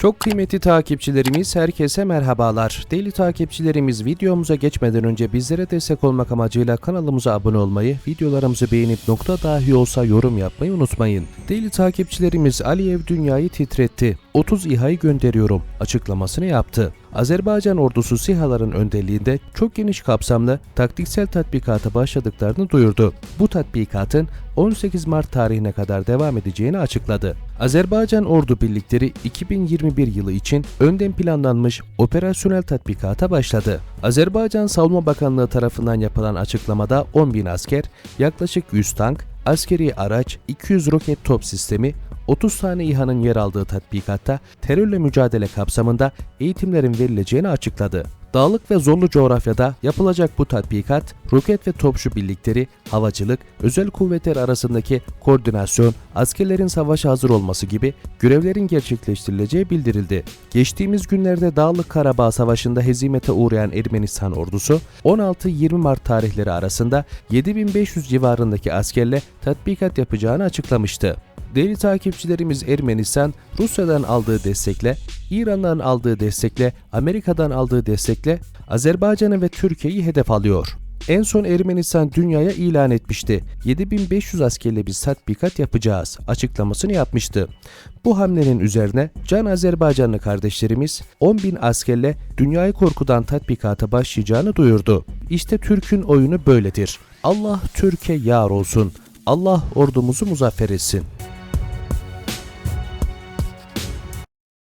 Çok kıymetli takipçilerimiz herkese merhabalar. Değerli takipçilerimiz videomuza geçmeden önce bizlere destek olmak amacıyla kanalımıza abone olmayı, videolarımızı beğenip nokta dahi olsa yorum yapmayı unutmayın. Değerli takipçilerimiz Aliyev dünyayı titretti. 30 İHA'yı gönderiyorum açıklamasını yaptı. Azerbaycan ordusu SİHA'ların önderliğinde çok geniş kapsamlı taktiksel tatbikata başladıklarını duyurdu. Bu tatbikatın 18 Mart tarihine kadar devam edeceğini açıkladı. Azerbaycan ordu birlikleri 2021 yılı için önden planlanmış operasyonel tatbikata başladı. Azerbaycan Savunma Bakanlığı tarafından yapılan açıklamada 10 bin asker, yaklaşık 100 tank, askeri araç, 200 roket top sistemi, 30 tane İHA'nın yer aldığı tatbikatta terörle mücadele kapsamında eğitimlerin verileceğini açıkladı. Dağlık ve zorlu coğrafyada yapılacak bu tatbikat, roket ve topçu birlikleri, havacılık, özel kuvvetler arasındaki koordinasyon, askerlerin savaşa hazır olması gibi görevlerin gerçekleştirileceği bildirildi. Geçtiğimiz günlerde Dağlık Karabağ Savaşı'nda hezimete uğrayan Ermenistan ordusu, 16-20 Mart tarihleri arasında 7500 civarındaki askerle tatbikat yapacağını açıklamıştı. Değerli takipçilerimiz Ermenistan, Rusya'dan aldığı destekle, İran'dan aldığı destekle, Amerika'dan aldığı destekle Azerbaycan'ı ve Türkiye'yi hedef alıyor. En son Ermenistan dünyaya ilan etmişti. 7500 askerle biz tatbikat yapacağız açıklamasını yapmıştı. Bu hamlenin üzerine Can Azerbaycanlı kardeşlerimiz 10.000 askerle dünyayı korkudan tatbikata başlayacağını duyurdu. İşte Türk'ün oyunu böyledir. Allah Türkiye yar olsun. Allah ordumuzu muzaffer etsin.